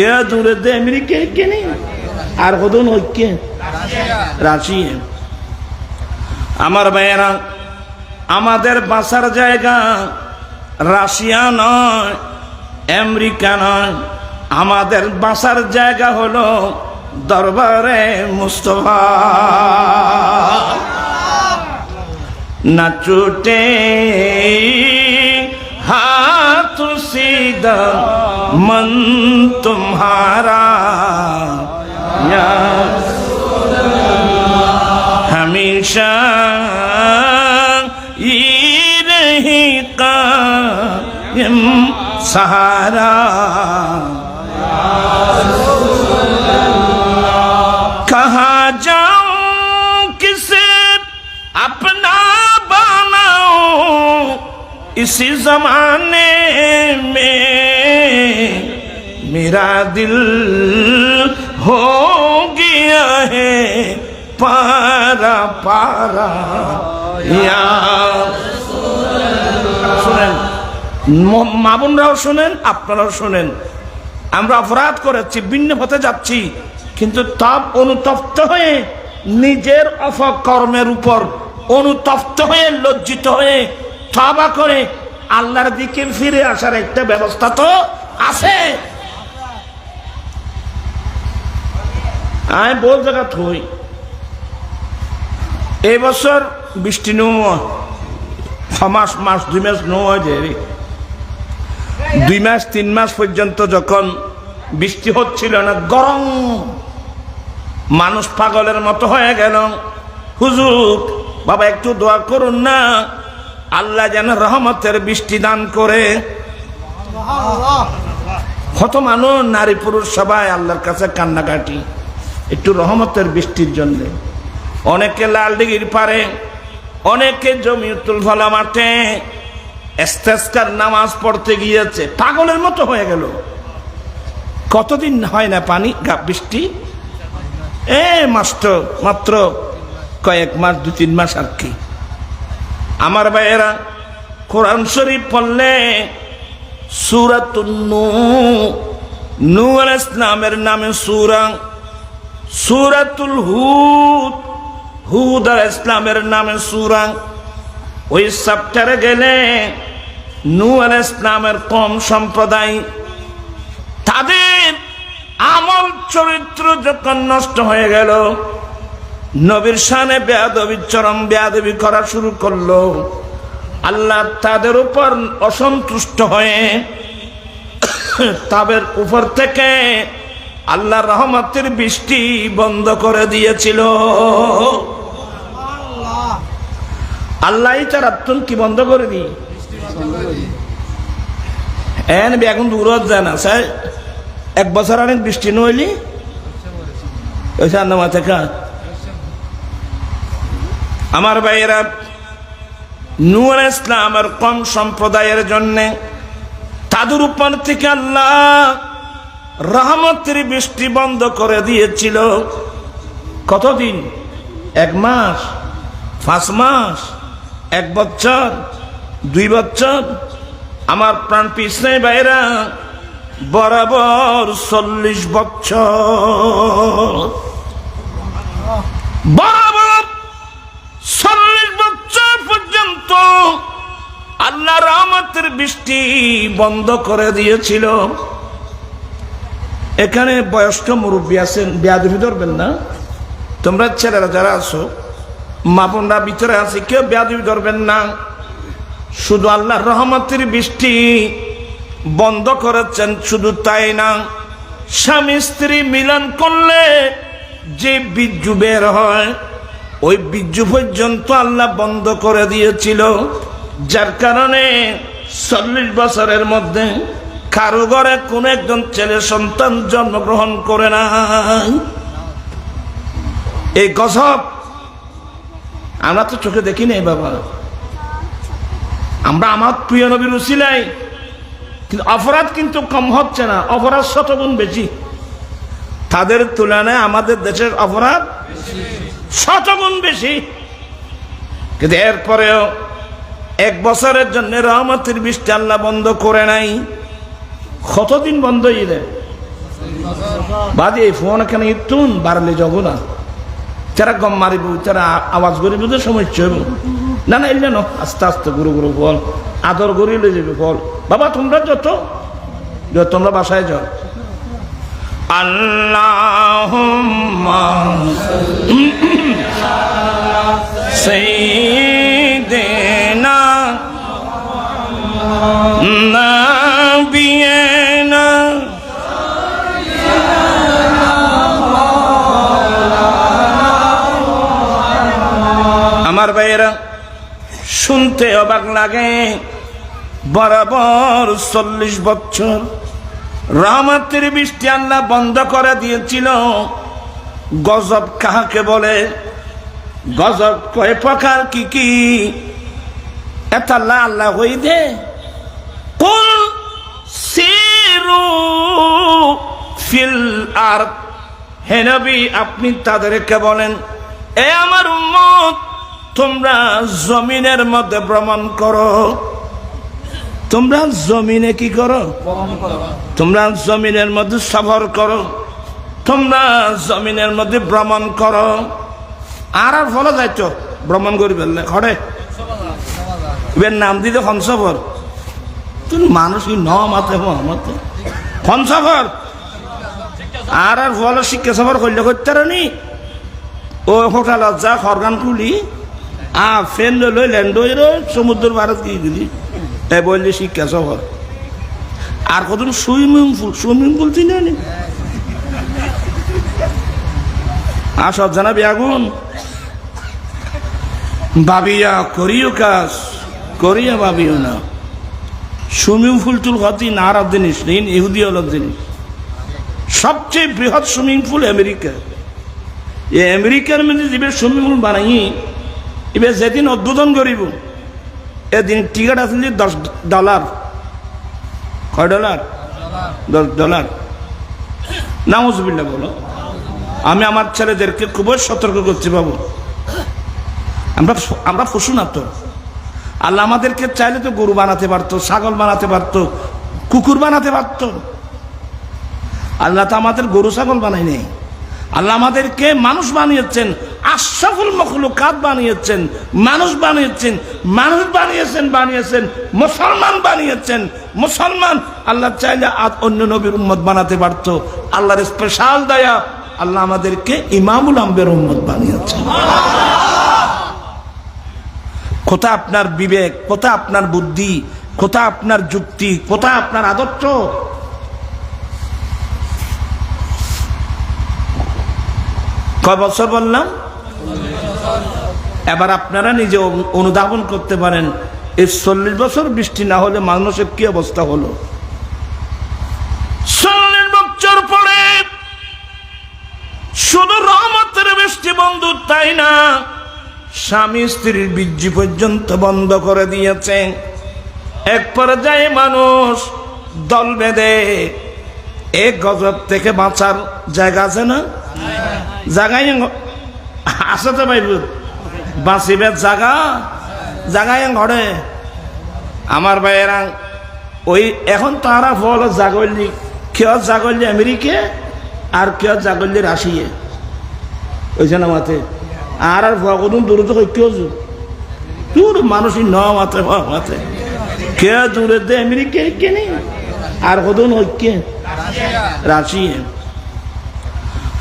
কে দূরে দে, আমেরিকা কে নেই? আর কদন ঐক্যে আমার ভাইয়েরা আমাদের বাসার জায়গা রাশিয়া নয়, আমেরিকা নয়। আমাদের বাসার জায়গা হলো দরবারে মুস্তফা। না চুটে হাত সিদা من تمہارا یا ہمیشہ یہ رہی قائم، سہارا کہاں جاؤں کسے اپنا بناؤں، اسی زمانے میں मेरा दिल हो गया है पारा पारा या শুনেন ম- মা বোনরাও শোনেন আপনারাও শোনেন আমরা অপরাধ করেছি ভিন্ন পথে যাচ্ছি কিন্তু তাপ অনুতপ্ত হয়ে নিজের অপকর্মের উপর অনুতপ্ত হয়ে লজ্জিত হয়ে তবা করে আল্লাহর দিকে ফিরে আসার একটা ব্যবস্থা তো আছে আমি বল জায়গা থই। এই বছর বৃষ্টি নো মাস মাস দুই মাস নো হয় যে দুই মাস তিন মাস পর্যন্ত যখন বৃষ্টি হচ্ছিল না গরম। মানুষ পাগলের মতো হয়ে গেল। হুজুর বাবা একটু দোয়া করুন না। আল্লাহ যেন রহমতের বৃষ্টি দান করে। কত মানুষ নারী পুরুষ সবাই আল্লাহর কাছে কান্নাকাটি। একটু রহমতের বৃষ্টির জন্য। অনেকে লাল ডিগির পারে, অনেকে জমিউতুল ফলা মাঠে। এস্তেস্কার নামাজ পড়তে গিয়েছে, পাগলের মতো হয়ে গেল। কতদিন হয় না পানি বৃষ্টি? এ মাত্র মাত্র কয়েক মাস, দু, তিন মাস আর কি। আমার ভাইয়েরা, কোরআন শরীফ পড়লে সুরাতুন নূ নূ আলাইহিস ইসলামের নামে সুরা সুরাতুল হুদ। হুদ আলাইহিস ইসলামের নামে সুরা। ওই চ্যাপ্টারে গেলে নূ আলাইহিস ইসলামের কম সম্প্রদায়। তাদের আমল চরিত্র যখন নষ্ট হয়ে গেল, নবীর সানে বেয়াদবি, চরম বেয়াদবি করা শুরু করল। আল্লাহ তাদের উপর অসন্তুষ্ট হয়ে তাদের উপর থেকে আল্লাহ রহমতের বৃষ্টি বন্ধ করে দিয়েছিল। আল্লাহ তার আত্মন কি বন্ধ করে দি এন এখন দূরত যায় না, স্যার। এক বছর অনেক বৃষ্টি নইলি ওই চান্দা থেকে আমার ভাইয়েরা, নূর ইসলামের কম সম্প্রদায়ের জন্য তাদের উপর থেকে আল্লাহ রহমতের বৃষ্টি বন্ধ করে দিয়েছিল। কতদিন? এক মাস, পাঁচ মাস, এক বছর, দুই বছর। আমার প্রাণ পিছনে বাইরা বরাবর চল্লিশ বছর। বরাবর চল্লিশ বছর পর্যন্ত আল্লাহ রহমতের বৃষ্টি বন্ধ করে দিয়েছিল। এখানে বয়স্ক মুরব্বী আছেন, বেয়াদবি ধরবেন না। তোমরা ছেলেরা যারা আছো মাপনরা ভিতরে আছে, কেউ বেয়াদবি ধরবেন না। শুধু আল্লাহ রহমতের বৃষ্টি বন্ধ করেছেন, শুধু তাই না, স্বামী স্ত্রী মিলন করলে যে বীর্যু বের হয়, ওই বীর্যু পর্যন্ত আল্লাহ বন্ধ করে দিয়েছিল। যার কারণে চল্লিশ বছরের মধ্যে কারও ঘরে কোন একজন ছেলে সন্তান জন্মগ্রহণ করে না। এই গজব আমরা তো চোখে দেখি নাই বাবা। আমরা আমার প্রিয় নবীর উসিলাই কিন্তু অপরাধ কিন্তু কম হচ্ছে না, অপরাধ শতগুণ বেশি। তাদের তুলনায় আমাদের দেশের অপরাধ শতগুণ বেশি। কিন্তু এরপরেও এক বছরের জন্য রহমতের বৃষ্টি আল্লাহ বন্ধ করে নাই। কতদিন বন্ধ ইদে বাদে এই ফোন এখানে ইতুন? বাড়লে যাব না তারা গম মারিব তারা আওয়াজ করিব তো সমস্যা হইব না না, এলে না। আস্তে আস্তে, গুরু গুরু ফল আদর করিলে যাবে ফল বাবা, তোমরা যত। যত তোমরা বাসায় যাও। আল্লাহ সেই দেনা আমার ভাইয়েরা, শুনতে অবাক লাগে। বরাবর চল্লিশ বছর রহমতের বৃষ্টি আল্লাহ বন্ধ করে দিয়েছিল। গজব কাহাকে বলে? গজব কয় প্রকার, কি কি? এত আল্লাহ আল্লাহ হই দে। সিরু ফিল আর হে নবী, আপনি তাদেরকে বলেন, এ আমার উম্মত তোমরা জমিনের মধ্যে ভ্রমণ করো। তোমরা জমিনে কি করো? তোমরা জমিনের মধ্যে সফর করো। তোমরা জমিনের মধ্যে ভ্রমণ করো। আর আর ফলো যাইতো, ভ্রমণ করি ফেললে খড়ে এবার নাম দিতে হংসফর তুমি মানুষই ন মাতে মাতে? হংসফর আর আর ফলো শিক্ষা সফর করলে করতে নি? ও হোটেলত যা খরগান খুলি। আ, ফেন লই ল্যান্ড সমুদ্র ভারত কি দিলি এ বললি, শিক্ষা সফর আর কত সুইমিং পুল সুইমিং পুল চিনে নি আর সব জানাবি আগুন। ভাবিয়া করিও কাজ করিয়া ভাবিও না। সুইমিং পুল টুল হতি না আর জিনিস নেই ইহুদি হল জিনিস সবচেয়ে বৃহৎ সুইমিং পুল আমেরিকা এই আমেরিকার মধ্যে যে সুইমিং পুল বানাই এবার যেদিন উদ্বোধন করিব, এদিন টিকিট আসলে দশ ডলার কয় ডলার দশ ডলার নামজবিল্লা বলো। আমি আমার ছেলেদেরকে খুবই সতর্ক করছি বাবু। আমরা আমরা পশু না তো। আল্লাহ আমাদেরকে চাইলে তো গরু বানাতে পারতো, ছাগল বানাতে পারতো, কুকুর বানাতে পারতো। আল্লাহ তো আমাদের গরু ছাগল বানাই নেই। আল্লাহ আমাদেরকে মানুষ বানিয়েছেন, আশরাফুল মখলুকাত বানিয়েছেন, মানুষ বানিয়েছেন মানুষ বানিয়েছেন বানিয়েছেন, মুসলমান বানিয়েছেন, মুসলমান। আল্লাহ চাইলে অন্য নবীর উম্মত বানাতে পারতো। আল্লাহর স্পেশাল দয়া আল্লাহ আমাদেরকে ইমামুল আম্বের উম্মত বানিয়েছেন। কোথায় আপনার বিবেক কোথায় আপনার বুদ্ধি কোথায় আপনার যুক্তি কোথায় আপনার আদর্শ কয় বছর বললাম? এবার আপনারা নিজে অনুধাবন করতে পারেন, এই চল্লিশ বছর বৃষ্টি না হলে মানুষের কি অবস্থা হলো? চল্লিশ বছর পরে শুধু রহমতের বৃষ্টি বন্ধু, তাই না? স্বামী স্ত্রীর বীর্য পর্যন্ত বন্ধ করে দিয়েছে। এক পর্যায়ে মানুষ দল বেঁধে এক গজব থেকে বাঁচার জায়গা আছে না? জায়গায় আছে তো ভাই বাঁচিবে জায়গা জায়গায় ঘরে আমার ভাইয়েরা ওই এখন তারা ফল জাগল্লি কেউ জাগল্লি আমেরিকা আর কেউ জাগল্লি রাশিয়ে ওই না মাতে আর আর ভগদুন দূরে তো কেউ দূর মানুষই ন মাতে মাতে। কে দূরে দে আমেরিকা কেনে? আর কদুন ঐক্যে রাশিয়ে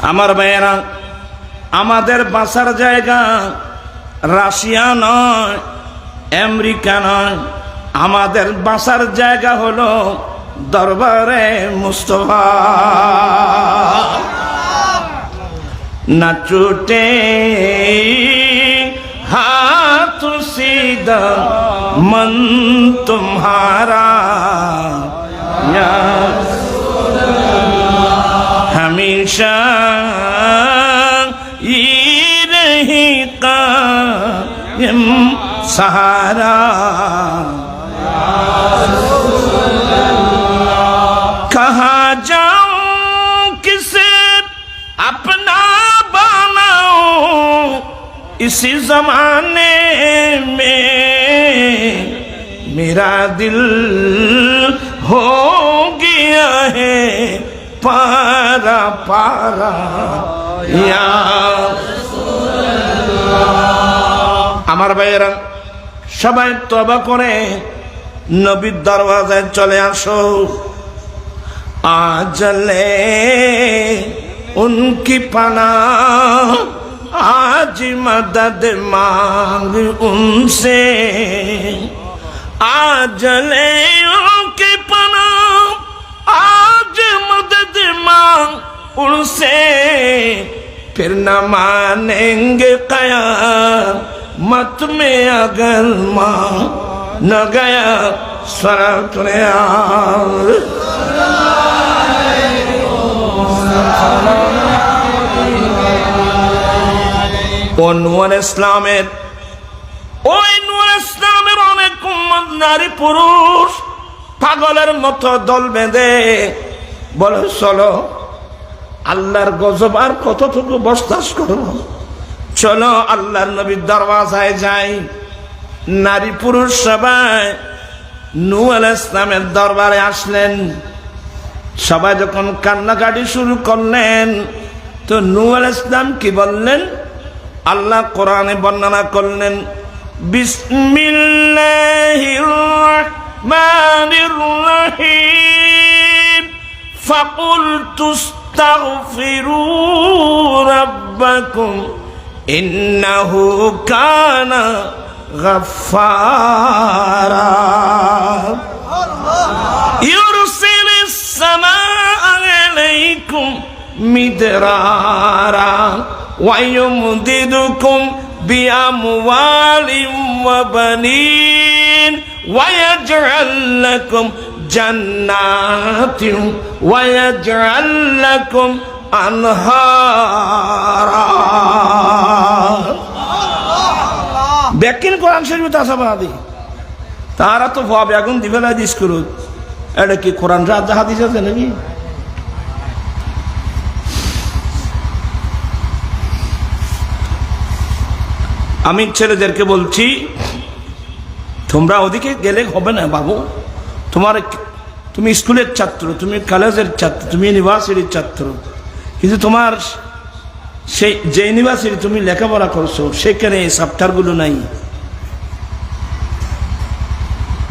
আমার মেয়েরা, আমাদের বাঁচার জায়গা রাশিয়া নয়, আমেরিকা নয়। আমাদের বাঁচার জায়গা হলো দরবারে মুস্তফা। না চুটে হাত মন তুমারা या हमेशा ये सहारा। कहा जाऊँ किसे अपना बनाऊँ इसी जमाने में मेरा दिल हो गया है। পারা পারা আমার ভাইয়েরা, সবাই তবা করে, নবীর দরওয়াজায় চলে আসো। আজলে উনকি পানা, আজ মদদ মাগ উনসে। আজলে मदद मांग उनसे फिर न मानेंगे कया मत में अगर मां न गया स्वरा तुने ও নুয়ার ইসলামের ওই নুয়ার ইসলামের অনেক উম্মত নারী পুরুষ পাগলের মতো দল বেঁধে বলে, চলো। আল্লাহর গজব আর কতটুকু বস্তাস করব? চলো, আল্লাহর নবীর দরওয়াজায় যাই। নারী পুরুষ সবাই নু আল ইসলামের দরবারে আসলেন। সবাই যখন কান্নাকাটি শুরু করলেন, তো নু আল ইসলাম কি বললেন? আল্লাহ কোরআনে বর্ণনা করলেন, বিসমিল্লাহির রহমানির রহিম। فقلت استغفروا ربكم إنه كان غفارا يرسل السماء عليكم مدرارا ويمددكم بأموال وبنين ويجعل لكم جنات ويجعل لكم أنهارا ব্যাকিন কোরআন শরীফ আশাবাদী তারা তো ভাবে এখন দিবেলা দিস করুক এটা কি কোরআন রাত হাদিস আছে নাকি আমি ছেলেদেরকে বলছি তোমরা ওদিকে গেলে হবে না বাবু তোমার তুমি স্কুলের ছাত্র, তুমি কলেজের ছাত্র, তুমি ইউনিভার্সিটির ছাত্র। কিন্তু তোমার সেই যে ইউনিভার্সিটি তুমি লেখাপড়া করছ, সেখানে এই সাপ্টারগুলো নাই।